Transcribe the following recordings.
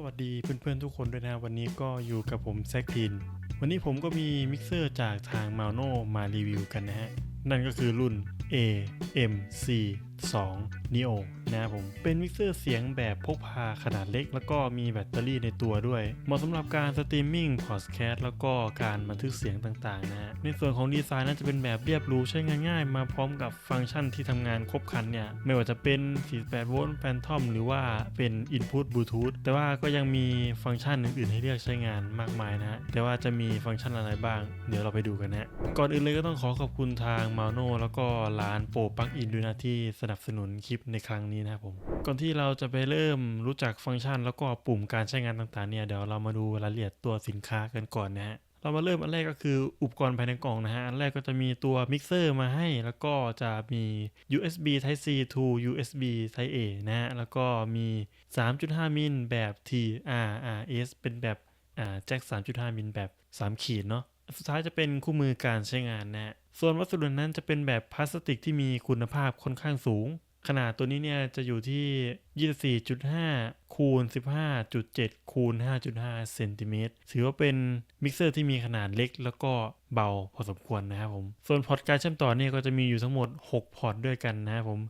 สวัสดีเพื่อนๆทุกคนด้วยนะวันนี้ก็อยู่กับผมแซกทิน วันนี้ผมก็มีมิกเซอร์จากทางมาโนมารีวิวกันนะฮะ นั่นก็คือรุ่น AMC 2 Neo นะครับผมเป็นมิกเซอร์เสียงแบบพกพาขนาดเล็ก แล้วก็มีแบตเตอรี่ในตัวด้วย เหมาะสำหรับการสตรีมมิ่งพอดแคสต์แล้วก็การบันทึกเสียงต่างๆนะฮะในส่วนของดีไซน์นั้นจะเป็นแบบเรียบรูใช้งานง่ายมาพร้อมกับฟังก์ชันที่ทำงานครบครันเนี่ย ไม่ว่าจะเป็น 48 โวลต์แฟนทอมหรือว่าเป็น Input Bluetooth แต่ว่าก็ยังมีฟังก์ชันอื่นๆ ให้เลือกใช้งานมากมายนะฮะแต่ว่าจะมีฟังก์ชันอะไรบ้าง เดี๋ยวเราไปดูกันนะก่อนอื่นเลยก็ต้องขอขอบคุณทาง m a l n o แล้วก็ร้านโปรปักอินด้วยนะที่สนับสนุนคลิปในครั้งนี้นะครับผม ก่อนที่เราจะไปเริ่มรู้จักฟังก์ชัน แล้วก็ปุ่มการใช้งานต่างๆเนี่ยเดี๋ยวเรามาดูรายละเอียดตัวสินค้ากันก่อนนะฮะเรามาเริ่มอันแรกก็คืออุปกรณ์ภายในกล่องนะฮะ อันแรกก็จะมีตัวมิกเซอร์มาให้ แล้วก็จะมี USB Type C to USB Type A นะฮะ แล้วก็มี 3.5 มิลแบบ TRRS เป็นแบบแจ็ค 3.5 มิลแบบ 3 ขีดเนาะ สุดท้ายจะเป็นคู่มือการใช้งานนะฮะ ส่วนวัสดุนั้นจะเป็นแบบพลาสติกที่มีคุณภาพค่อนข้างสูง ขนาดตัวนี้เนี่ยจะอยู่ที่ 24.5 คูณ 15.7 คูณ 5.5 เซนติเมตร ถือว่าเป็นมิกเซอร์ที่มีขนาดเล็กแล้วก็เบาพอสมควรนะครับผม ส่วนพอร์ตการเชื่อมต่อเนี่ยก็จะมีอยู่ทั้งหมด 6 พอร์ตด้วยกันนะครับผม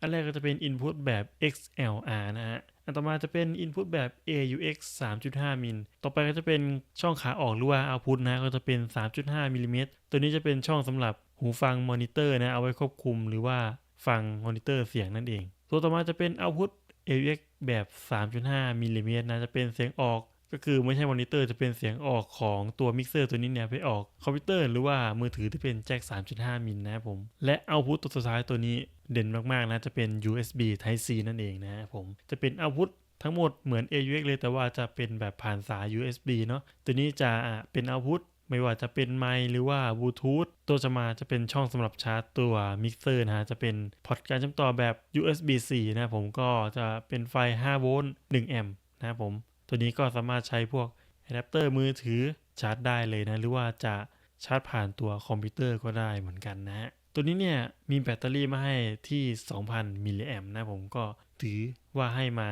อันแรกก็จะเป็น Input แบบ XLR นะฮะ อันต่อมาจะเป็น Input แบบ AUX 3.5 มิล ต่อไปก็จะเป็นช่องขาออกหรือว่า Output นะ ก็จะเป็น 3.5 มิลลิเมตร ตัวนี้จะเป็นช่องสำหรับหูฟังมอนิเตอร์นะ เอาไว้ควบคุมหรือว่าฟังมอนิเตอร์เสียงนั่นเอง ตัวต่อมาจะเป็น Output AUX แบบ 3.5 มิลลิเมตรนะ จะเป็นเสียงออก ก็คือไม่ใช่มอนิเตอร์จะเป็นเสียงออกของตัวมิกเซอร์ตัวนี้เนี่ย ไปออกคอมพิวเตอร์หรือว่ามือถือที่เป็นแจ็ค 3.5 มิลนะครับผม และเอาพุตตัวสุดท้ายตัวนี้เด่นมากๆนะ จะเป็น USB Type C นั่นเองนะครับผม จะเป็นเอาพุตทั้งหมดเหมือน AUX เลยแต่ว่าจะเป็นแบบผ่านสาย USB เนาะตัวนี้จะเป็นเอาพุตไม่ว่าจะเป็นไมค์หรือว่าบลูทูธตัวจะมาจะเป็นช่องสำหรับชาร์จตัวมิกเซอร์นะฮะ จะเป็นพอร์ตการเชื่อมต่อแบบ USB C นะผมก็จะเป็นไฟ 5 โวลต์ 1 แอมป์นะครับผม ตัวนี้ก็สามารถใช้พวกอะแดปเตอร์มือถือชาร์จได้เลยนะ หรือว่าจะชาร์จผ่านตัวคอมพิวเตอร์ก็ได้เหมือนกันนะตัวนี้เนี่ยมีแบตเตอรี่มาให้ที่ 2,000 มิลลิแอมป์นะผมก็ถือว่าให้มา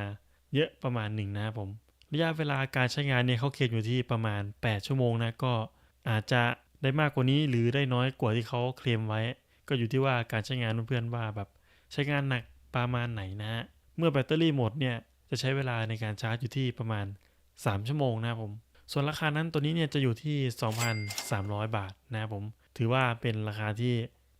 เยอะประมาณหนึ่งนะผมระยะเวลาการใช้งานเนี่ยเขาเขียนอยู่ที่ประมาณ 8 ชั่วโมงนะก็อาจจะได้มากกว่านี้หรือได้น้อยกว่าที่เขาเคลมไว้ ก็อยู่ที่ว่าการใช้งานเพื่อนๆว่าแบบใช้งานหนักประมาณไหนนะ เมื่อแบตเตอรี่หมดเนี่ย จะใช้เวลาในการชาร์จอยู่ที่ประมาณ 3 ชั่วโมงนะครับผม ส่วนราคานั้นตัวนี้เนี่ยจะอยู่ที่ 2,300 บาทนะครับผม ถือว่าเป็นราคาที่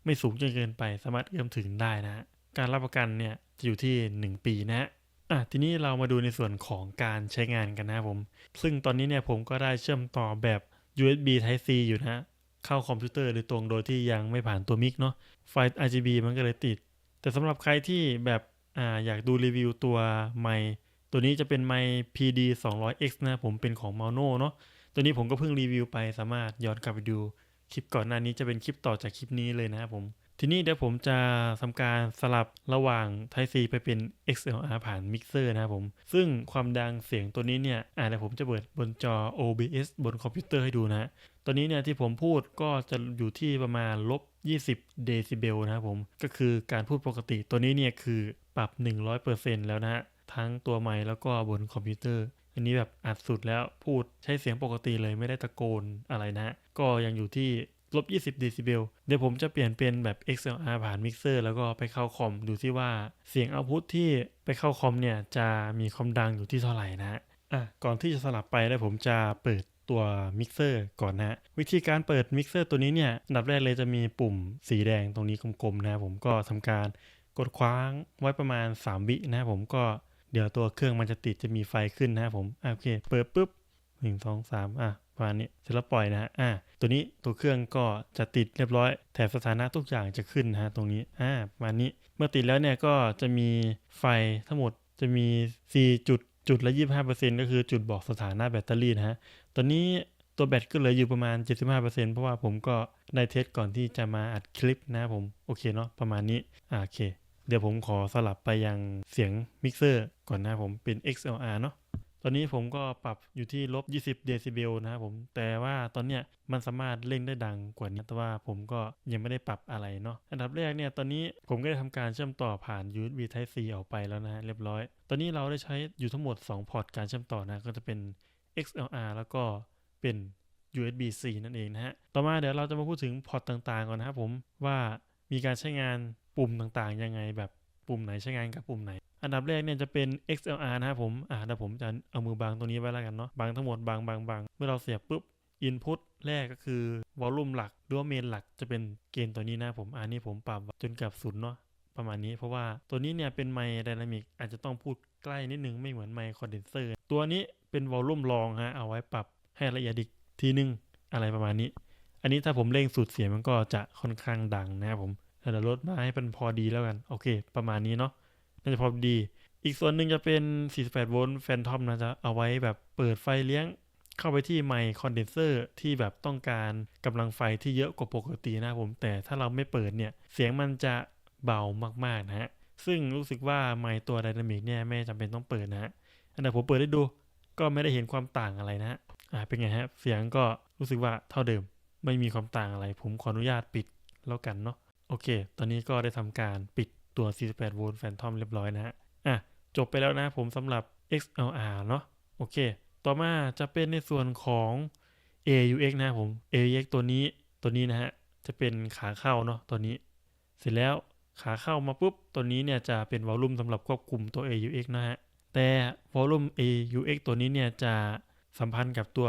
ไม่สูงจนเกินไปสามารถเอื้อมถึงได้นะฮะ การรับประกันเนี่ยจะอยู่ที่ 1 ปีนะฮะอะทีนี้เรามาดูในส่วนของการใช้งานกันนะครับผม ซึ่งตอนนี้เนี่ยผมก็ได้เชื่อมต่อแบบ USB Type C อยู่นะฮะเข้าคอมพิวเตอร์โดยตรงโดยที่ยังไม่ผ่านตัวมิกเนาะไฟ RGB มันก็เลยติด แต่สำหรับใครที่แบบอ่าอยากดูรีวิวตัวไมค์ ตัวนี้จะเป็นไมค์ PD 200X นะผมเป็นของ m a n o เนาะตัวนี้ผมก็เพิ่งรีวิวไปสามารถย้อนกลับไปดูคลิปก่อนหน้านี้จะเป็นคลิปต่อจากคลิปนี้เลยนะครับผม ทีนี้เดี๋ยวผมจะทำการสลับระหว่าง Type C ไปเป็น XLR ผ่านมิกเซอร์นะครับผม ซึ่งความดังเสียงตัวนี้เนี่ยอ่าเดี๋ยวผมจะเปิดบนจอ OBS บนคอมพิวเตอร์ให้ดูนะตอนนี้เนี่ยที่ผมพูดก็จะอยู่ที่ประมาณลบ 20 เดซิเบลนะครับผม ก็คือการพูดปกติตัวนี้เนี่ยคือปรับ 100%แล้วนะฮะ ทั้งตัวไมค์แล้วก็บนคอมพิวเตอร์ อันนี้แบบอัดสุดแล้วพูดใช้เสียงปกติเลยไม่ได้ตะโกนอะไรนะ ก็ยังอยู่ที่ลบ20ดซิเบลเดี๋ยวผมจะเปลี่ยนเป็นแบบ XLR ผ่านมิกเซอร์แล้วก็ไปเข้าคอมดูที่ว่าเสียงเอาพุทที่ไปเข้าคอมเนี่ยจะมีความดังอยู่ที่เท่าไหร่นะอะก่อนที่จะสลับไปแล้วผมจะเปิดตัวมิกเซอร์ก่อนนะวิธีการเปิดมิกเซอร์ตัวนี้เนี่ยอันดับแรกเลยจะมีปุ่มสีแดงตรงนี้กลมๆนะผมก็ทำการกดคว้างไว้ประมาณ 3 วินะผมก็ เดี๋ยวตัวเครื่องมันจะติดจะมีไฟขึ้นนะครับผมอะโอเคเปิดปุ๊บหนึ่งสองสามอะประมาณนี้เสร็จแล้วปล่อยนะฮะอะตัวนี้ตัวเครื่องก็จะติดเรียบร้อย แถบสถานะทุกอย่างจะขึ้นนะฮะตรงนี้อ่าประมาณนี้เมื่อติดแล้วเนี่ยก็จะมีไฟทั้งหมดจะมี 4 จุดจุดละ 25%ก็คือจุดบอกสถานะแบตเตอรี่นะฮะ ตอนนี้ตัวแบตก็เหลืออยู่ประมาณ 75%เพราะว่าผมก็ได้เทสก่อนที่จะมาอัดคลิปนะครับผม โอเคเนาะประมาณนี้ อ่าโอเค เดี๋ยวผมขอสลับไปยังเสียงมิกเซอร์ก่อนนะครับผมเป็น XLR เนาะตอนนี้ผมก็ปรับอยู่ที่ลบ 20 เดซิเบลนะครับผม แต่ว่าตอนเนี้ยมันสามารถเร่งได้ดังกว่านี้ แต่ว่าผมก็ยังไม่ได้ปรับอะไรเนาะ อันดับแรกเนี่ยตอนนี้ผมก็ได้ทำการเชื่อมต่อผ่าน USB Type C ออกไปแล้วนะฮะเรียบร้อย ตอนนี้เราได้ใช้อยู่ทั้งหมด 2 พอร์ตการเชื่อมต่อนะ ก็จะเป็น XLR แล้วก็เป็น USB C นั่นเองนะฮะ ต่อมาเดี๋ยวเราจะมาพูดถึงพอร์ตต่างๆก่อนนะครับผมว่ามีการใช้งาน ปุ่มต่างๆ ยังไงแบบปุ่มไหนใช้งานกับปุ่มไหน อันดับแรกเนี่ยจะเป็น XLR นะครับผม อ่าเดี๋ยวผมจะเอามือบังตรงนี้ไว้แล้วกันเนาะบังทั้งหมดบังบังบังเมื่อเราเสียบปุ๊บ Input แรกก็คือวอลลุ่มหลักหรือว่าเมนหลักจะเป็นเกณฑ์ตัวนี้นะผม อันนี้ผมปรับจนกับศูนย์เนาะประมาณนี้เพราะว่าตัวนี้เนี่ยเป็นไมค์ไดนามิกอาจจะต้องพูดใกล้นิดนึงไม่เหมือนไมค์คอนเดนเซอร์ตัวนี้เป็นวอลลุ่มรองฮะเอาไว้ปรับให้ละเอียดอีกทีนึงอะไรประมาณนี้ อันนี้ถ้าผมเร่งสุดเสียงมันก็จะค่อนข้างดังนะครับผม เดี๋ยวลดมาให้เป็นพอดีแล้วกัน โอเค ประมาณนี้เนาะน่าจะพอดี อีกส่วนหนึ่งจะเป็น 48 โวลต์แฟนทอมนะจะเอาไว้แบบเปิดไฟเลี้ยงเข้าไปที่ไมค์คอนเดนเซอร์ที่แบบต้องการกำลังไฟที่เยอะกว่าปกตินะผม แต่ถ้าเราไม่เปิดเนี่ย เสียงมันจะเบามากๆนะฮะ ซึ่งรู้สึกว่าไมค์ตัวไดนามิกเนี่ยไม่จำเป็นต้องเปิดนะฮะอันนี้ผมเปิดให้ดูก็ไม่ได้เห็นความต่างอะไรนะฮะอ่าเป็นไงฮะ เสียงก็รู้สึกว่าเท่าเดิม ไม่มีความต่างอะไร ผมขออนุญาตปิดแล้วกันเนาะ อเค ตอนนี้ก็ได้ทำการปิดตัว 48 โวลต์แฟนทอมเรียบร้อยนะฮะ อะ จบไปแล้วนะผมสำหรับ XLR เนาะโอเค ต่อมาจะเป็นในส่วนของ AUX นะผม AUX ตัวนี้ตัวนี้นะฮะ จะเป็นขาเข้าเนาะตัวนี้ เสร็จแล้วขาเข้ามาปุ๊บ ตัวนี้เนี่ยจะเป็นวอลลุ่มสำหรับควบคุมตัว AUX นะฮะ แต่วอลลุ่ม AUX ตัวนี้เนี่ยจะสัมพันธ์กับตัว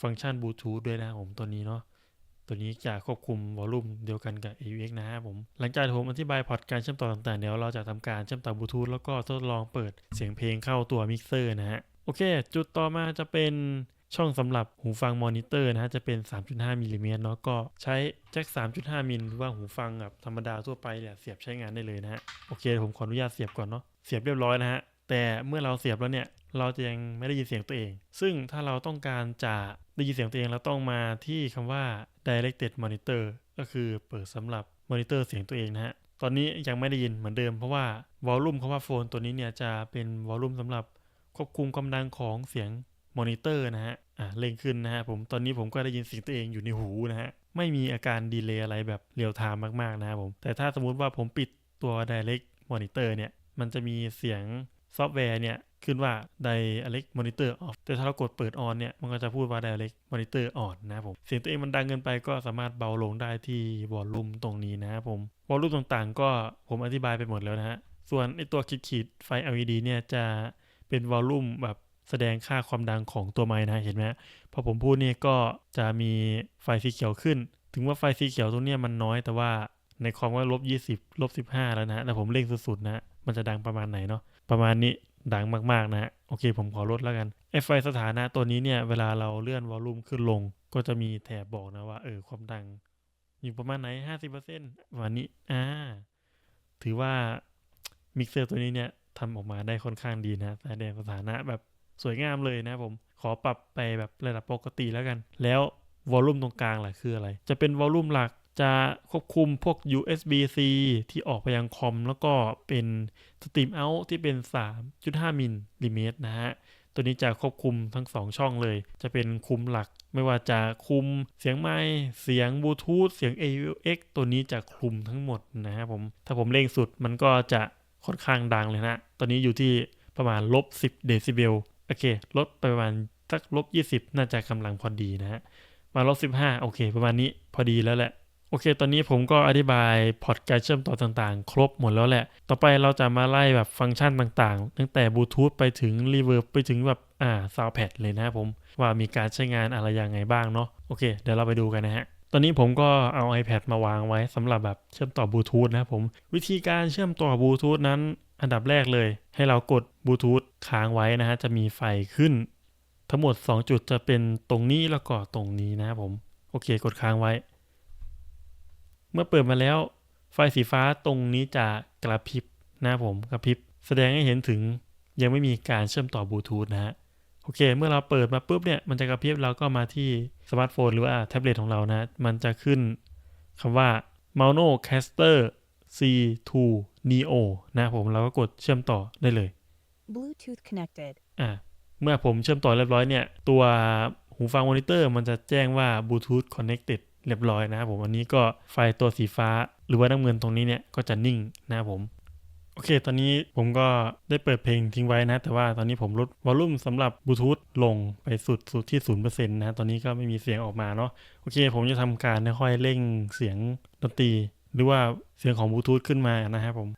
ฟังก์ชันบลูทูธด้วยนะครับผมตัวนี้เนาะ ตัวนี้จะควบคุมวอลลุ่มเดียวกันกับ AUX นะครับผม หลังจากผมอธิบายพอร์ตการเชื่อมต่อต่างๆเดี๋ยวเราจะทำการเชื่อมต่อบลูทูธแล้วก็ทดลองเปิดเสียงเพลงเข้าตัวมิกเซอร์นะฮะ โอเค จุดต่อมาจะเป็นช่องสำหรับหูฟังมอนิเตอร์นะฮะ จะเป็น 3.5 มิลลิเมตรเนาะก็ใช้แจ็ค 3.5 มิลหรือว่าหูฟังแบบธรรมดาทั่วไปเนี่ยเสียบใช้งานได้เลยนะฮะ โอเค ผมขออนุญาตเสียบก่อนเนาะเสียบเรียบร้อยนะฮะ แต่เมื่อเราเสียบแล้วเนี่ยเราจะยังไม่ได้ยินเสียงตัวเอง ซึ่งถ้าเราต้องการจะได้ยินเสียงตัวเองเราต้องมาที่คำว่า directed monitor ก็คือเปิดสำหรับมอนิเตอร์เสียงตัวเองนะฮะ ตอนนี้ยังไม่ได้ยินเหมือนเดิมเพราะว่าวอลลุ่มคำว่าโฟนตัวนี้เนี่ยจะเป็นวอลลุ่มสำหรับควบคุมความดังของเสียงมอนิเตอร์นะฮะ อ่าเร่งขึ้นนะฮะผมตอนนี้ผมก็ได้ยินเสียงตัวเองอยู่ในหูนะฮะ ไม่มีอาการดีเลย์อะไรแบบเรียลไทม์มากๆนะครับผม แต่ถ้าสมมุติว่าผมปิดตัว direct monitor เนี่ย มันจะมีเสียง ซอฟต์แวร์เนี่ยขึ้นว่า direct monitor off แต่ถ้าเรากดเปิด on เนี่ย มันก็จะพูดว่า direct monitor on นะผม เสียงตัวเองมันดังเกินไปก็สามารถเบาลงได้ที่วอลลุ่มตรงนี้นะครับผม วอลลุ่มต่างๆ ก็ผมอธิบายไปหมดแล้วนะฮะ ส่วนไอตัวขีดๆไฟ LED เนี่ยจะเป็นวอลลุ่มแบบแสดงค่าความดังของตัวไม้นะเห็นไหมพอผมพูดเนี่ยก็จะมีไฟสีเขียวขึ้น ถึงว่าไฟสีเขียวตรงเนี้ยมันน้อยแต่ว่าในคอมก็ลบ20ลบ15 แล้วนะแต่ผมเร่งสุดๆนะ มันจะดังประมาณไหนเนาะ ประมาณนี้ดังมากๆนะฮะโอเคผมขอลดแล้วกันไอไฟสถานะตัวนี้เนี่ยเวลาเราเลื่อนวอลลุ่มขึ้นลง ก็จะมีแถบบอกนะว่าเออความดังอยู่ประมาณไหน 50%ประมาณนี้อ่าถือว่ามิกเซอร์ตัวนี้เนี่ยทำออกมาได้ค่อนข้างดีนะแสดงสถานะแบบสวยงามเลยนะผมขอปรับไปแบบระดับปกติแล้วกัน แล้ววอลลุ่มตรงกลางล่ะคืออะไร จะเป็นวอลลุ่มหลัก จะควบคุมพวก USB-C ที่ออกไปยังคอม แล้วก็เป็น Stream Out ที่เป็น 3.5 มิลลิเมตรนะฮะ ตัวนี้จะควบคุมทั้ง 2 ช่องเลย จะเป็นคุมหลัก ไม่ว่าจะคุมเสียงไมค์เสียงบลูทูธเสียง AUX ตัวนี้จะคุมทั้งหมดนะครับผม ถ้าผมเร่งสุดมันก็จะค่อนข้างดังเลยนะ ตอนนี้อยู่ที่ประมาณลบ 10 เดซิเบล โอเค ลดไปประมาณสักลบ 20 น่าจะกำลังพอดีนะฮะ มาลบ 15 โอเค ประมาณนี้พอดีแล้วแหละ โอเค ตอนนี้ผมก็อธิบายพอร์ตการเชื่อมต่อต่างๆ ครบหมดแล้วแหละ ต่อไปเราจะมาไล่แบบฟังก์ชันต่างๆ ตั้งแต่บลูทูธไปถึงรีเวิร์บไปถึงแบบอ่าซาวแพดเลยนะครับผม ว่ามีการใช้งานอะไรยังไงบ้างเนาะ โอเค เดี๋ยวเราไปดูกันนะฮะตอนนี้ผมก็เอา iPad มาวางไว้สำหรับแบบเชื่อมต่อบลูทูธนะครับผม วิธีการเชื่อมต่อบลูทูธนั้น อันดับแรกเลย ให้เรากดบลูทูธค้างไว้นะฮะจะมีไฟขึ้น ทั้งหมด 2 จุดจะเป็นตรงนี้แล้วก็ตรงนี้นะครับผม โอเค กดค้างไว้ เมื่อเปิดมาแล้ว ไฟสีฟ้าตรงนี้จะกระพริบนะครับผมกระพริบแสดงให้เห็นถึงยังไม่มีการเชื่อมต่อบลูทูธนะฮะโอเค เมื่อเราเปิดมาปุ๊บเนี่ยมันจะกระพริบเราก็มาที่สมาร์ทโฟนหรือว่าแท็บเล็ตของเรานะมันจะขึ้นคำว่า Mauno Caster C2 Neo นะครับผมเราก็กดเชื่อมต่อได้เลย Bluetooth connected. อะเมื่อผมเชื่อมต่อเรียบร้อยเนี่ย ตัวหูฟังมอนิเตอร์มันจะแจ้งว่า Bluetooth connected เรียบร้อยนะครับผมอันนี้ก็ไฟตัวสีฟ้าหรือว่าน้ำเงินตรงนี้เนี่ยก็จะนิ่งนะครับผมโอเค ตอนนี้ผมก็ได้เปิดเพลงทิ้งไว้นะ แต่ว่าตอนนี้ผมลดวอลลุ่มสำหรับบลูทูธลงไปสุดสุดที่ศูนย์เปอร์เซ็นต์นะ ตอนนี้ก็ไม่มีเสียงออกมาเนาะ โอเค ผมจะทำการค่อยๆเร่งเสียงดนตรี หรือว่าเสียงของบลูทูธขึ้นมานะครับผม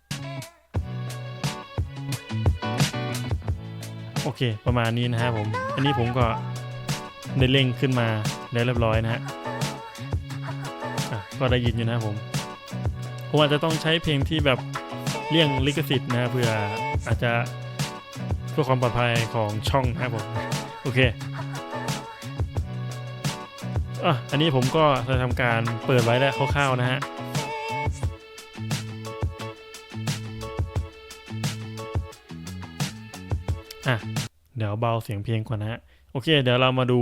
โอเค ประมาณนี้นะครับผม อันนี้ผมก็ได้เร่งขึ้นมาแล้วเรียบร้อยนะฮะ ก็ได้ยินอยู่นะครับผมผมอาจจะต้องใช้เพลงที่แบบเลี่ยงลิขสิทธิ์นะเพื่ออาจจะเพื่อความปลอดภัยของช่องนะครับผมโอเคอะอันนี้ผมก็จะทำการเปิดไว้แล้วคร่าวๆนะฮะอะเดี๋ยวเบาเสียงเพลงก่อนนะฮะโอเค เดี๋ยวเรามาดู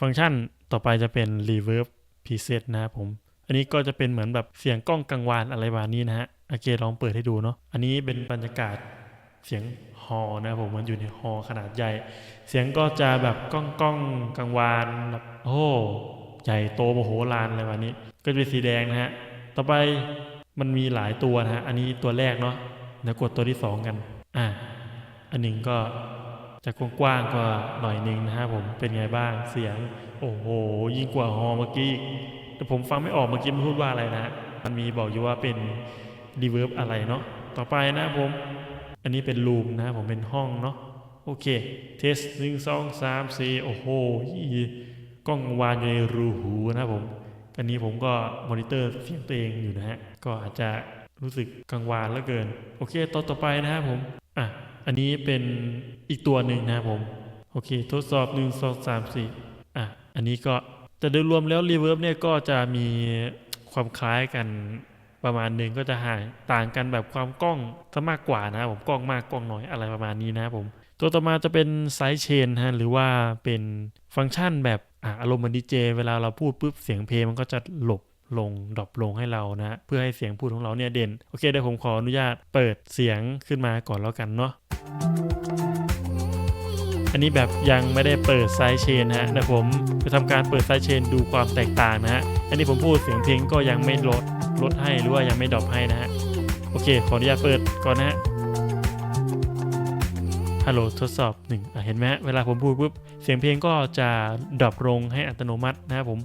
ฟังก์ชันต่อไปจะเป็น reverb preset นะครับผม นนี้ก็จะเป็นเหมือนแบบเสียงกล้องกังวานอะไรแบบนี้นะฮะโอเคลองเปิดให้ดูเนาะอันนี้เป็นบรรยากาศเสียงฮอล์นะผมมันอยู่ในฮอล์ขนาดใหญ่ เสียงก็จะแบบก้องก้องๆกังวานแบบโอ้ใหญ่โตโมโหฬารอะไรแบบนี้ ก็จะเป็นสีแดงนะฮะต่อไปมันมีหลายตัวนะฮะอันนี้ตัวแรกเนาะเดี๋ยวกดตัวที่สองกันอ่าอันหนึ่งก็จะกว้างๆกว่าหน่อยหนึงนะครับผมเป็นไงบ้างเสียง โอ้โห ยิ่งกว่าฮอล์เมื่อกี้อีก แต่ผมฟังไม่ออกเมื่อกี้มันพูดว่าอะไรนะมันมีบอกอยู่ว่าเป็นรีเวิร์บอะไรเนาะต่อไปนะผม อันนี้เป็นรูมนะผมเป็นห้องเนาะโอเคเทสหนึ่งสองสามสี่โอ้โหกล้องวานอยู่ในรูหูนะผม อันนี้ผมก็มอนิเตอร์เสียงตัวเองอยู่นะฮะก็อาจจะรู้สึกกังวานเหลือเกิน โอเคต่อต่อไปนะครับผมอะอันนี้เป็นอีกตัวหนึ่งนะครับผม โอเค ทดสอบหนึ่งสองสามสี่อะอันนี้ก็ แต่โดยรวมแล้วรีเวิร์บเนี่ยก็จะมีความคล้ายกันประมาณหนึ่งก็จะห่างต่างกันแบบความกล้องซะมากกว่านะผมกล้องมากกล้องน้อยอะไรประมาณนี้นะครับผมตัวต่อมาจะเป็นไซส์เชนฮะหรือว่าเป็นฟังก์ชันแบบอะอารมณ์เหมือนดีเจเวลาเราพูดปุ๊บเสียงเพลงมันก็จะหลบลงดรอปลงให้เรานะ เพื่อให้เสียงพูดของเราเนี่ยเด่น โอเคเดี๋ยวผมขออนุญาตเปิดเสียงขึ้นมาก่อนแล้วกันเนาะ อันนี้แบบยังไม่ได้เปิดไซส์เชนฮะเดี๋ยวผมจะทำการเปิดไซส์เชนดูความแตกต่างนะฮะอันนี้ผมพูดเสียงเพลงก็ยังไม่ลดลดให้หรือว่ายังไม่ดรอปให้นะฮะโอเค ขออนุญาตเปิดก่อนนะฮะฮัลโหลทดสอบหนึ่งอะเห็นไหมฮะเวลาผมพูดปุ๊บเสียงเพลงก็จะดรอปลงให้อัตโนมัตินะครับผม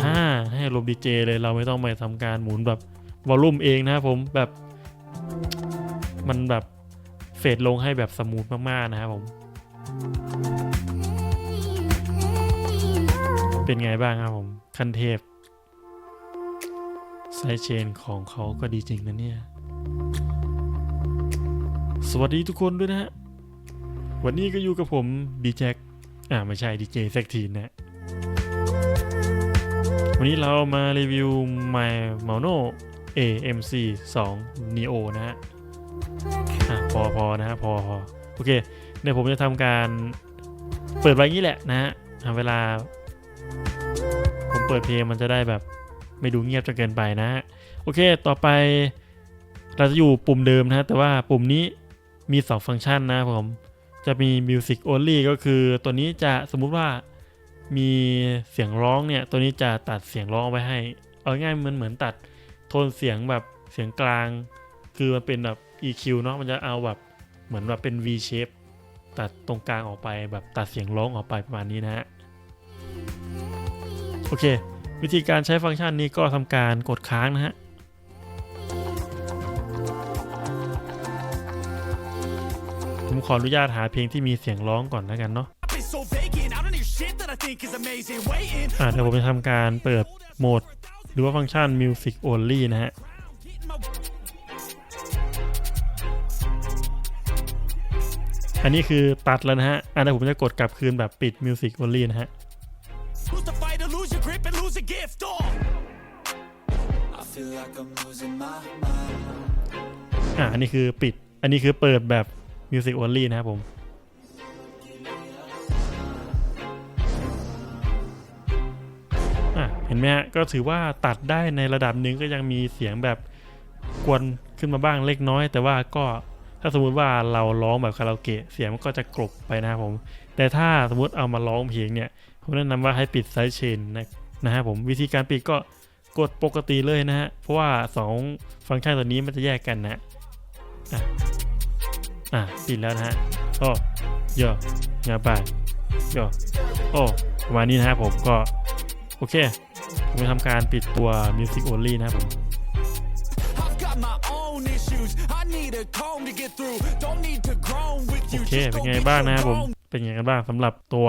อ่าให้อารมดีเจเลยเราไม่ต้องไปทำการหมุนแบบวอลลุ่มเองนะครับผมแบบมันแบบ เฟดลงให้แบบสมูทมากๆนะครับผม เป็นไงบ้างครับผม คันเทพไซเชนของเขาก็ดีจริงนะเนี่ย สวัสดีทุกคนด้วยนะฮะ วันนี้ก็อยู่กับผมดีแจ็คอ่าไม่ใช่ดีเจแซกทีนนะวันนี้เรามารีวิว My Mono AMC 2 Neo นะฮะ อะพอพอนะฮะพอพอโอเคเดี๋ยวผมจะทำการเปิดไว้งนี้แหละนะฮะเวลา ผมเปิดเพลงมันจะได้แบบไม่ดูเงียบจนเกินไปนะฮะโอเคต่อไปเราจะอยู่ปุ่มเดิมนะฮะแต่ว่าปุ่มนี้มี 2 ฟังก์ชันนะผม จะมี Music Only ก็คือตัวนี้จะสมมุติว่ามีเสียงร้องเนี่ย ตัวนี้จะตัดเสียงร้องไว้ให้ เอาง่ายมันเหมือนตัดโทนเสียงแบบเสียงกลาง คือมันเป็นแบบ EQ เนาะมันจะเอาแบบเหมือนแบบเป็น V shape ตัดตรงกลางออกไปแบบตัดเสียงร้องออกไปประมาณนี้นะฮะ โอเค วิธีการใช้ฟังก์ชันนี้ก็ทำการกดค้างนะฮะผมขออนุญาตหาเพลงที่มีเสียงร้องก่อนแล้วกันเนาะอ่าเดี๋ยวผมจะทำการเปิดโหมด หรือว่าฟังก์ชัน Music Only นะฮะ อันนี้คือตัดแล้วนะฮะอ่าเดี๋ยวผมจะกดกลับคืนแบบปิด Music Only นะฮะ lose the fight or lose your grip and lose a gift. Oh. I feel like I'm losing my mind. อ่าอันนี้คือปิด อันนี้คือเปิดแบบ Music Only นะครับผมอะเห็นไหมฮะ ก็ถือว่าตัดได้ในระดับหนึ่งก็ยังมีเสียงแบบกวนขึ้นมาบ้างเล็กน้อย แต่ว่าก็ ถ้าสมมุติว่าเราร้องแบบคาราโอเกะเสียงมันก็จะกลบไปนะครับผม แต่ถ้าสมมติเอามาร้องเพลงเนี่ย ผมแนะนำว่าให้ปิดไซด์เชนนะนะครับผมวิธีการปิดก็กดปกติเลยนะฮะ เพราะว่า 2 ฟังก์ชันตัวนี้มันจะแยกกันนะอะอะปิดแล้วนะฮะก็ย่อยาบายย่อโอ้ประมาณนี้นะครับผมก็ โอเค ผมจะทำการปิดตัว Music Only นะครับผม own issues. I need a comb to get through. Don't need to groan with โอ you. เค Just เป็น go ไง get บ้าง your นะครับผม own เป็นไงกันบ้างสำหรับตัว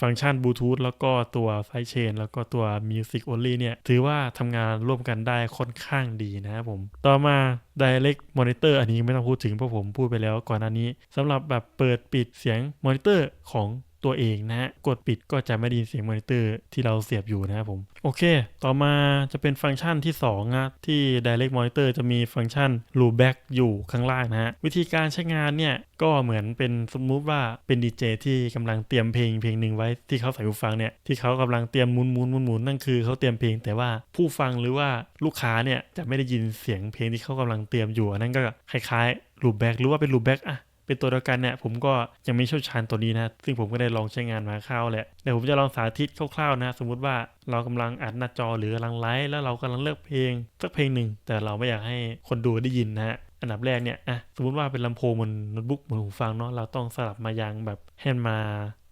ฟังก์ชันบลูทูธแล้วก็ตัวไฟเชนแล้วก็ตัว Music Only เนี่ยถือว่าทำงานร่วมกันได้ค่อนข้างดีนะครับผม ต่อมา Direct Monitor อันนี้ไม่ต้องพูดถึงเพราะผมพูดไปแล้วก่อนหน้านี้สำหรับแบบเปิดปิดเสียงมอนิเตอร์ของ ตัวเองนะฮะ กดปิดก็จะไม่ได้ยินเสียงมอนิเตอร์ที่เราเสียบอยู่นะครับผม โอเค ต่อมาจะเป็นฟังก์ชันที่2นะที่ Direct Monitor จะมีฟังก์ชัน Loopback อยู่ข้างล่างนะฮะ วิธีการใช้งานเนี่ยก็เหมือนเป็นสมมุติว่าเป็นดีเจที่กำลังเตรียมเพลงเพลงหนึ่งไว้ที่เขาใส่หูฟังเนี่ยที่เขากำลังเตรียมหมุนหมุนหมุนหมุนนั่นคือเขาเตรียมเพลง แต่ว่าผู้ฟังหรือว่าลูกค้าเนี่ยจะไม่ได้ยินเสียงเพลงที่เขากำลังเตรียมอยู่อันนั้นก็คล้ายๆ Loopback หรือว่าเป็น Loopback อะ เป็นตัวเดียวกันเนี่ยผมก็ยังไม่เชี่ยวชาญตัวนี้นะซึ่งผมก็ได้ลองใช้งานมาคร่าวแหละเดี๋ยวผมจะลองสาธิตคร่าวๆนะ สมมุติว่าเรากำลังอัดหน้าจอหรือกำลังไลฟ์แล้วเรากำลังเลือกเพลงสักเพลงหนึ่งแต่เราไม่อยากให้คนดูได้ยินนะฮะอันดับแรกเนี่ยอะสมมุติว่าเป็นลำโพงบนโน้ตบุ๊กบนหูฟังเนาะเราต้องสลับมายังแบบให้มันมา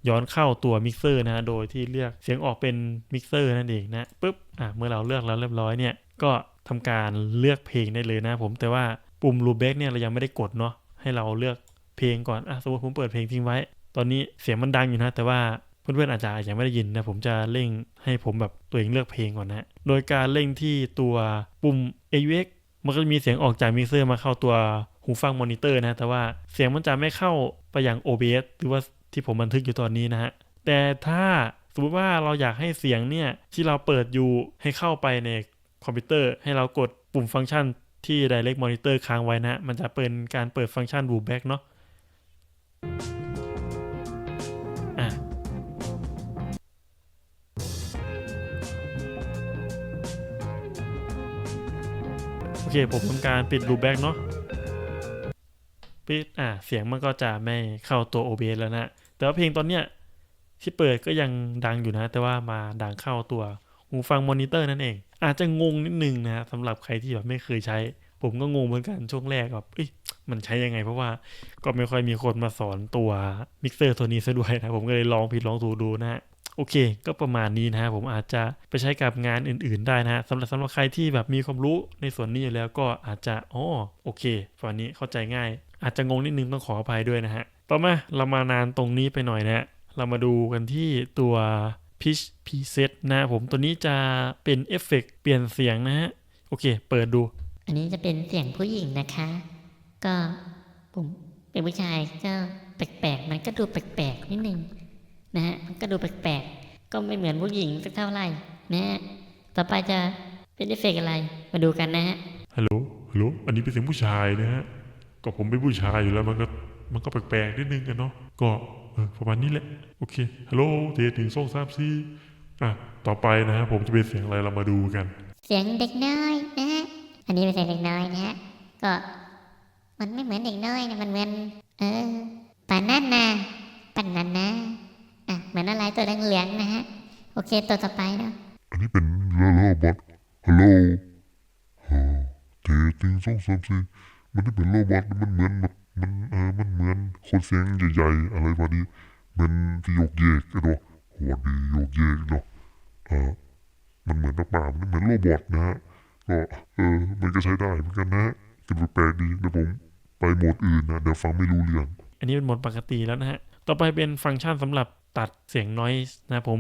ย้อนเข้าตัวมิกเซอร์นะ โดยที่เลือกเสียงออกเป็นมิกเซอร์นั่นเองนะปุ๊บ อะ เมื่อเราเลือกแล้วเรียบร้อยเนี่ย ก็ทำการเลือกเพลงได้เลยนะผม แต่ว่าปุ่มรูเบกเนี่ยเรายังไม่ได้กดเนาะ ให้เราเลือก เพลงก่อนอะสมมติผมเปิดเพลงทิ้งไว้ ตอนนี้เสียงมันดังอยู่นะ แต่ว่าเพื่อนๆอาจจะยังไม่ได้ยินนะผมจะเร่งให้ผมแบบตัวเองเลือกเพลงก่อนนะโดยการเร่งที่ตัวปุ่ม AUX มันก็จะมีเสียงออกจากมิกเซอร์มาเข้าตัวหูฟังมอนิเตอร์นะแต่ว่าเสียงมันจะไม่เข้าไปยัง OBS หรือว่าที่ผมบันทึกอยู่ตอนนี้นะฮะแต่ถ้าสมมติว่าเราอยากให้เสียงเนี่ยที่เราเปิดอยู่ให้เข้าไปในคอมพิวเตอร์ ให้เรากดปุ่มฟังก์ชันที่ Direct Monitor ค้างไว้นะ มันจะเป็นการเปิดฟังก์ชัน Loopback เนาะ อะโอเคผมทำการปิด loopback เนาะปิดอะเสียงมันก็จะไม่เข้าตัว OBS แล้วนะแต่ว่าเพลงตอนเนี้ยที่เปิดก็ยังดังอยู่นะ แต่ว่ามาดังเข้าตัวหูฟังมอนิเตอร์นั่นเอง อาจจะงงนิดนึงนะสำหรับใครที่แบบไม่เคยใช้ ผมก็งงเหมือนกันช่วงแรกแบบเอ้ย มันใช้ยังไง เพราะว่าก็ไม่ค่อยมีคนมาสอนตัวมิกเซอร์ตัวนี้ซะด้วยนะผมก็เลยลองผิดลองถูกดูนะฮะโอเค ก็ประมาณนี้นะฮะผมอาจจะไปใช้กับงานอื่น ๆ ได้นะฮะสำหรับสำหรับใครที่แบบมีความรู้ในส่วนนี้อยู่แล้วก็อาจจะอ๋อโอเคฝั่งนี้เข้าใจง่าย อาจจะงงนิดนึงต้องขออภัยด้วยนะฮะต่อมาเรามานานตรงนี้ไปหน่อยนะฮะเรามาดูกันที่ตัว Pitch Preset นะฮะผมตัวนี้จะเป็นเอฟเฟกต์เปลี่ยนเสียงนะฮะโอเค เปิดดู อันนี้จะเป็นเสียงผู้หญิงนะคะ ก็ผมเป็นผู้ชายก็แปลกๆ มันก็ดูแปลกๆนิดนึงนะฮะมันก็ดูแปลกๆ ก็ไม่เหมือนผู้หญิงสักเท่าไหร่นะฮะต่อไปจะเป็นเอฟเฟกต์อะไรมาดูกันนะฮะฮัลโหลฮัลโหลอันนี้เป็นเสียงผู้ชายนะฮะก็ผมเป็นผู้ชายอยู่แล้วมันก็มันก็แปลกๆนิดนึงกันเนาะก็เออประมาณนี้แหละโอเคฮัลโหลเทสหนึ่งสองสามสี่อะต่อไปนะฮะผมจะเป็นเสียงอะไรเรามาดูกัน เสียงเด็กน้อยนะฮะอันนี้เป็นเสียงเด็กน้อยนะฮะก็ มันไม่เหมือนเด็กน้อยนะมันเหมือนเออปานานนาปานานาอะเหมือนอะไรตัวเหลืองๆนะฮะ โอเคตัวต่อไปเนาะอันนี้เป็นโลโลบอทฮัลโหลฮะเทติงสองสามสี่มันนี่เป็นโลบอทมันเหมือนแบบมันเออมันเหมือนคนเสียงใหญ่ๆอะไรแบบนี้เหมือนที่โยกเยกอะเนาะหัวดีโยกเยกเนาะเออมันเหมือนนักป่ามันเหมือนโลบอทนะฮะก็เออมันก็ใช้ได้เหมือนกันนะฮะก็แปลกดีเดี๋ยวผม ไปโหมดอื่นนะเดี๋ยวฟังไม่รู้เรื่อง อันนี้เป็นโหมดปกติแล้วนะฮะ ต่อไปเป็นฟังก์ชันสำหรับตัดเสียง noise นะผม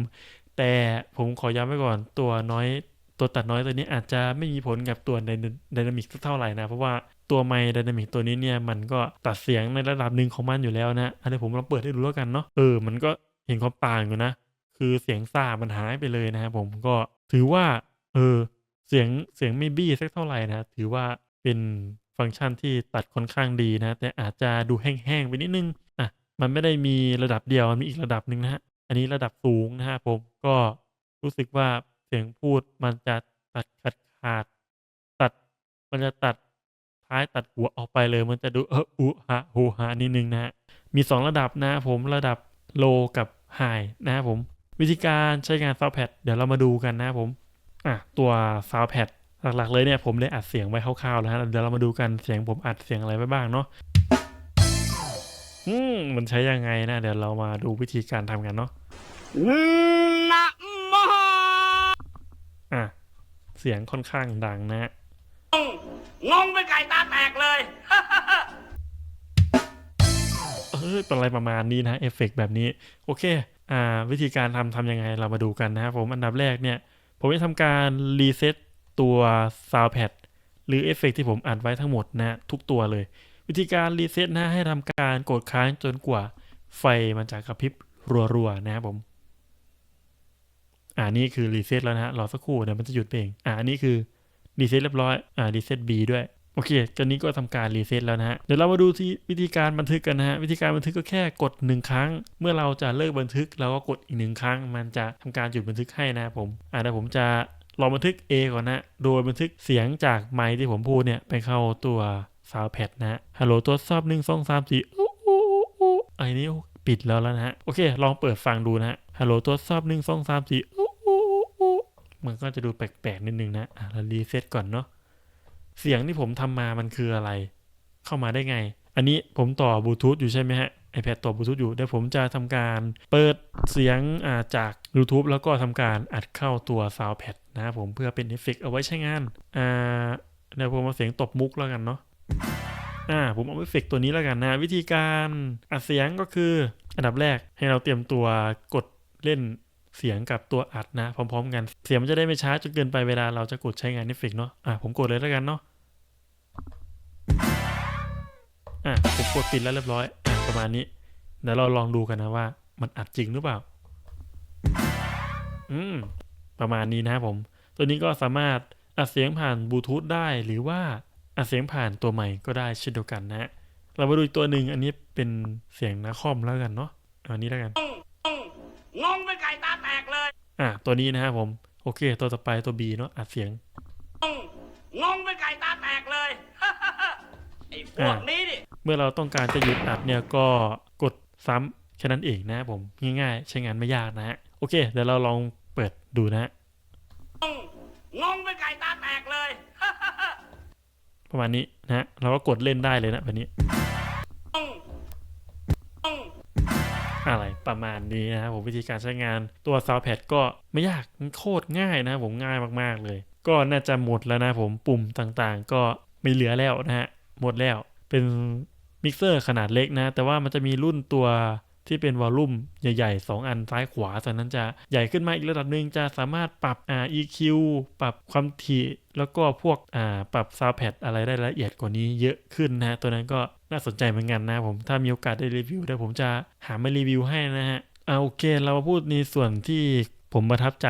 แต่ผมขอย้ำไว้ก่อนตัว noise ตัวตัด noise ตัวนี้อาจจะไม่มีผลกับตัว dynamic สักเท่าไหร่นะ เพราะว่าตัวไมค์ dynamic ตัวนี้เนี่ยมันก็ตัดเสียงในระดับหนึ่งของมันอยู่แล้วนะอันนี้ผมลองเปิดให้ดูแล้วกันเนาะเออมันก็เห็นความต่างอยู่นะ คือเสียงซ่ามันหายไปเลยนะครับผมก็ถือว่า เออเสียงเสียงไม่บี้สักเท่าไหร่นะ ถือว่าเป็น ฟังก์ชันที่ตัดค่อนข้างดีนะ แต่อาจจะดูแห้งๆไปนิดนึงอะมันไม่ได้มีระดับเดียวมันมีอีกระดับหนึ่งนะฮะอันนี้ระดับสูงนะฮะผมก็รู้สึกว่าเสียงพูดมันจะตัดขาดขาด ตัดมันจะตัดท้ายตัดหัวออกไปเลยมันจะดูเอออุฮะฮูฮานิดนึงนะฮะมี 2 ระดับนะผมระดับโลกับไฮนะผม วิธีการใช้งาน Soundpad เดี๋ยวเรามาดูกันนะผมอะตัว Soundpad หลักๆเลยเนี่ยผมได้อัดเสียงไว้คร่าวๆแล้วฮะเดี๋ยวเรามาดูกันเสียงผมอัดเสียงอะไรไว้บ้างเนาะอืมมันใช้ยังไงนะ เดี๋ยวเรามาดูวิธีการทำกันเนาะอะเสียงค่อนข้างดังนะฮะงงเป็นไก่ตาแตกเลยเออเป็นอะไรประมาณนี้นะเอฟเฟกต์แบบนี้ โอเค อ่า วิธีการทำทำยังไงเรามาดูกันนะครับผมอันดับแรกเนี่ย ผมจะทำการรีเซ็ต ตัว Soundpad หรือเอฟเฟกต์ที่ผมอัดไว้ทั้งหมดนะทุกตัวเลย วิธีการรีเซ็ตนะให้ทำการกดค้างจนกว่าไฟมันจะกระพริบรัวๆนะครับผมอ่านี่คือรีเซ็ตแล้วนะฮะรอสักครู่เดี๋ยวมันจะหยุดเองอ่านนี้คือรีเซ็ตเรียบร้อยอ่ารีเซ็ต B ด้วยโอเคตอนนี้ก็ทำการรีเซ็ตแล้วนะฮะ เดี๋ยวเรามาดูที่วิธีการบันทึกกันนะฮะ วิธีการบันทึกก็แค่กดหนึ่งครั้ง เมื่อเราจะเลิกบันทึกเราก็กดอีกหนึ่งครั้ง มันจะทำการหยุดบันทึกให้นะครับผม อ่าเดี๋ยวผมจะ ลองบันทึก A ก่อนนะ โดยบันทึกเสียงจากไมค์ที่ผมพูดเนี่ย ไปเข้าตัว Soundpad นะ ฮัลโหลตรวจสอบหนึ่งสองสามสี่อู้อู้อู้อู้ไอ้นี่ปิดแล้วแล้วนะฮะ โอเค ลองเปิดฟังดูนะฮะ ฮัลโหลตรวจสอบหนึ่งสองสามสี่อู้อู้อู้มันก็จะดูแปลกๆนิดนึงนะ อะเรารีเซ็ตก่อนเนาะ เสียงที่ผมทำมามันคืออะไร เข้ามาได้ไง อันนี้ผมต่อบลูทูธอยู่ใช่ไหมฮะ iPad ต่อบลูทูธอยู่เดี๋ยวผมจะทำการเปิดเสียงาจาก YouTube แล้วก็ทำการอัดเข้าตัว Soundpad นะครับผมเพื่อเป็นเอฟเฟกเอาไว้ใช้งานอ่าเดี๋ยวผมเอาเสียงตบมุกแล้วกันเนาะอ่าผมเอาเอฟเฟกตัวนี้แล้วกันนะวิธีการอัดเสียงก็คือ อันดับแรกให้เราเตรียมตัวกดเล่นเสียงกับตัวอัดนะ พร้อมๆกัน เสียงมันจะได้ไม่ช้าจนเกินไปเวลาเราจะกดใช้งานเอฟเฟกเนาะอ่าผมกดเลยแล้วกันเนาะอะผมกดปิดแล้วเรียบร้อย ประมาณนี้เดี๋ยวเราลองดูกันนะว่า มันอัดจริงหรือเปล่า อืม ประมาณนี้นะครับผม ตัวนี้ก็สามารถอัดเสียงผ่านบลูทูธได้หรือว่าอัดเสียงผ่านตัวใหม่ก็ได้เช่นเดียวกันนะฮะเรามาดูอีกตัวหนึ่งอันนี้เป็นเสียงนาคอมแล้วกันเนาะอาอันนี้แล้วกันงงเป็นไก่ตาแตกเลย อะตัวนี้นะครับผม โอเค ตัวต่อไปตัว B เนาะอัดเสียงงงเป็นไก่ตาแตกเลยไอ้พวกนี้ดิ เมื่อเราต้องการจะหยุดอัดเนี่ยก็กดซ้ำแค่นั้นเองนะครับผมง่ายๆ ใช้งานไม่ยากนะฮะโอเคเดี๋ยวเราลองเปิดดูนะฮะงงเป็นไก่ตาแตกเลย ประมาณนี้นะฮะเราก็กดเล่นได้เลยนะแบบนี้อะไรประมาณนี้นะครับผมวิธีการใช้งานตัว Soundpad ก็ไม่ยากโคตรง่ายนะครับผมง่ายมากๆเลย ก็น่าจะหมดแล้วนะผมปุ่มต่างๆ ก็ไม่เหลือแล้วนะฮะหมดแล้วเป็น มิกเซอร์ขนาดเล็กนะ แต่ว่ามันจะมีรุ่นตัวที่เป็นวอลลุ่มใหญ่ ๆ 2 อันซ้ายขวาตอนนั้นจะใหญ่ขึ้นมาอีกระดับหนึ่งจะสามารถปรับอ่า EQ ปรับความถี่แล้วก็พวกอ่าปรับ Soundpad อะไรได้ละเอียดกว่านี้เยอะขึ้นนะตัวนั้นก็น่าสนใจเหมือนกันนะผมถ้ามีโอกาสได้รีวิวเดี๋ยวผมจะหามารีวิวให้นะฮะเอาโอเคเรามาพูดในส่วนที่ ผมประทับใจ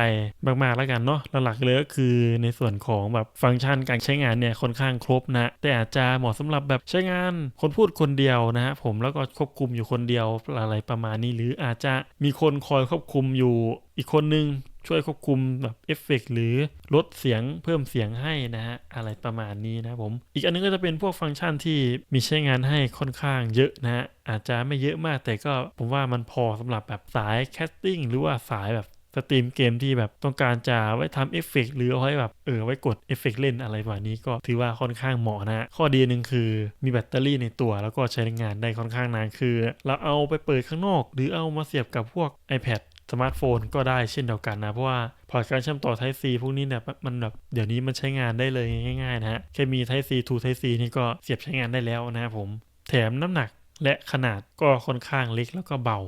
มากๆแล้วกันเนาะหลักๆเลยก็คือในส่วนของแบบฟังก์ชันการใช้งานเนี่ยค่อนข้างครบนะ แต่อาจจะเหมาะสำหรับแบบใช้งานคนพูดคนเดียวนะฮะผมแล้วก็ควบคุมอยู่คนเดียวอะไรประมาณนี้ หรืออาจจะมีคนคอยควบคุมอยู่อีกคนนึงช่วยควบคุมแบบเอฟเฟกต์หรือลดเสียงเพิ่มเสียงให้นะฮะ อะไรประมาณนี้นะผม อีกอันนึงก็จะเป็นพวกฟังก์ชันที่มีใช้งานให้ค่อนข้างเยอะนะฮะ อาจจะไม่เยอะมากแต่ก็ผมว่ามันพอสำหรับแบบสายแคสติ้งหรือว่าสายแบบ สตรีมเกมที่แบบต้องการจะไว้ทำเอฟเฟกต์หรือเอาไว้แบบเออไว้กดเอฟเฟกต์เล่นอะไรแบบนี้ก็ถือว่าค่อนข้างเหมาะนะฮะข้อดีหนึ่งคือมีแบตเตอรี่ในตัวแล้วก็ใช้งานได้ค่อนข้างนานคือ เราเอาไปเปิดข้างนอก หรือเอามาเสียบกับพวก iPad สมาร์ทโฟนก็ได้เช่นเดียวกันนะ เพราะว่าพอร์ตการเชื่อมต่อ Type C พวกนี้เนี่ยมันแบบเดี๋ยวนี้มันใช้งานได้เลยง่ายๆนะฮะแค่มี Type C to Type C นี่ก็เสียบใช้งานได้แล้วนะครับผม แถมน้ำหนักและขนาดก็ค่อนข้างเล็กแล้วก็เบา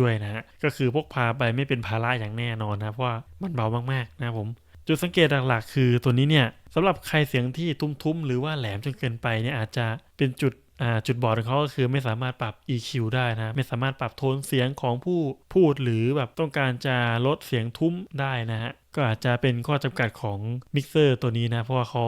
ด้วยนะฮะ ก็คือพกพาไปไม่เป็นภาระอย่างแน่นอนนะ เพราะว่ามันเบามากๆนะผม จุดสังเกตหลักๆ คือตัวนี้เนี่ยสำหรับใครเสียงที่ทุ้มๆ หรือว่าแหลมจนเกินไปเนี่ยอาจจะเป็นจุดอ่าจุดบอดของเขาก็คือไม่สามารถปรับ EQ ได้นะ ไม่สามารถปรับโทนเสียงของผู้พูดหรือแบบต้องการจะลดเสียงทุ้มได้นะฮะ ก็อาจจะเป็นข้อจำกัดของมิกเซอร์ตัวนี้นะ เพราะว่าเขา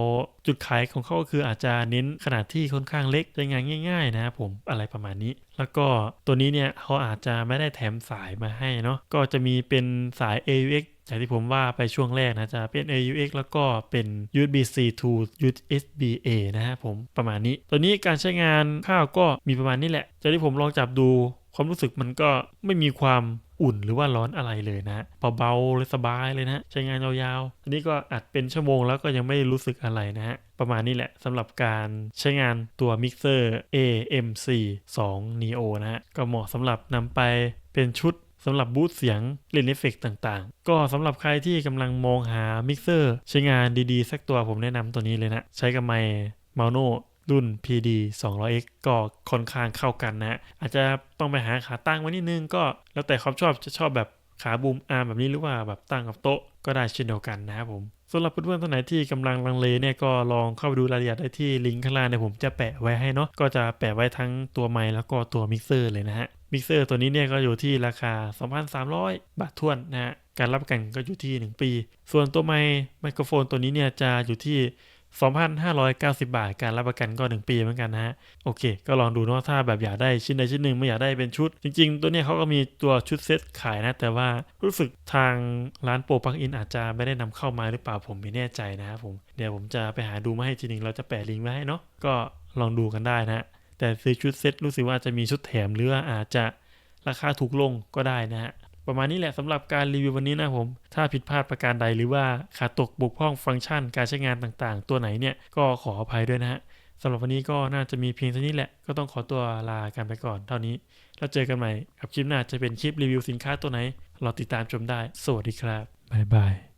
จุดขายของเขาก็คืออาจจะเน้นขนาดที่ค่อนข้างเล็กใช้งานง่าย ๆ นะครับผมอะไรประมาณนี้ แล้วก็ตัวนี้เนี่ยเขาอาจจะไม่ได้แถมสายมาให้เนาะก็จะมีเป็นสาย AUX จากที่ผมว่าไปช่วงแรกนะจะเป็น AUX แล้วก็เป็น USB-C to USB-A นะฮะผมประมาณนี้ ตัวนี้การใช้งานข้าวก็มีประมาณนี้แหละจากที่ผมลองจับดูความรู้สึกมันก็ไม่มีความ อุ่นหรือว่าร้อนอะไรเลยนะเบาๆเลยสบายเลยนะใช้งานยาวๆ อันนี้ก็อัดเป็นชั่วโมงแล้วก็ยังไม่รู้สึกอะไรนะฮะ ประมาณนี้แหละสำหรับการใช้งานตัวมิกเซอร์ AMC 2 Neo นะฮะ ก็เหมาะสำหรับนำไปเป็นชุดสำหรับบูตเสียงเล่นเอฟเฟกต์ต่างๆ ก็สำหรับใครที่กำลังมองหามิกเซอร์ใช้งานดีๆ สักตัวผมแนะนำตัวนี้เลยนะ ใช้กับไมค์มาโน รุ่น PD 200X ก็ค่อนข้างเข้ากันนะฮะอาจจะต้องไปหาขาตั้งไว้นิดนึงก็แล้วแต่ความชอบจะชอบแบบขาบูมอาร์มแบบนี้หรือว่าแบบตั้งกับโต๊ะก็ได้เช่นเดียวกันนะครับผมสำหรับเพื่อนๆท่านไหนที่กำลังลังเลเนี่ยก็ลองเข้าไปดูรายละเอียดได้ที่ลิงก์ข้างล่างเนี่ยผมจะแปะไว้ให้เนาะก็จะแปะไว้ทั้งตัวไมค์แล้วก็ตัวมิกเซอร์เลยนะฮะมิกเซอร์ตัวนี้เนี่ยก็อยู่ที่ราคา 2,300 บาททวนนะฮะการรับประกันก็อยู่ที่ 1 ปี ส่วนตัวไมค์ไมโครโฟนตัวนี้เนี่ยจะอยู่ที่ 2,590 บาท การรับประกันก็ 1 ปีเหมือนกันนะฮะ โอเค ก็ลองดูเนาะถ้าแบบอยากได้ชิ้นใดชิ้นหนึ่งไม่อยากได้เป็นชุด จริง ๆ ตัวเนี้ยเขาก็มีตัวชุดเซตขายนะ แต่ว่ารู้สึกทางร้านโปรปักอินอาจจะไม่ได้นำเข้ามาหรือเปล่าผมไม่แน่ใจนะครับผม เดี๋ยวผมจะไปหาดูมาให้ทีนึงเราจะแปะลิงก์ไว้ให้เนาะ ก็ลองดูกันได้นะฮะแต่ซื้อชุดเซตรู้สึกว่าจะมีชุดแถมหรือว่าอาจจะราคาถูกลงก็ได้นะฮะ ประมาณนี้แหละสำหรับการรีวิววันนี้นะผม ถ้าผิดพลาดประการใดหรือว่าขาดตกบกพร่องฟังก์ชัน การใช้งานต่างๆ ตัวไหนเนี่ยก็ขออภัยด้วยนะฮะสำหรับวันนี้ก็น่าจะมีเพียงเท่านี้แหละก็ต้องขอตัวลากันไปก่อนเท่านี้ แล้วเจอกันใหม่กับคลิปหน้าจะเป็นคลิปรีวิวสินค้าตัวไหนรอติดตามชมได้ สวัสดีครับบ๊ายบาย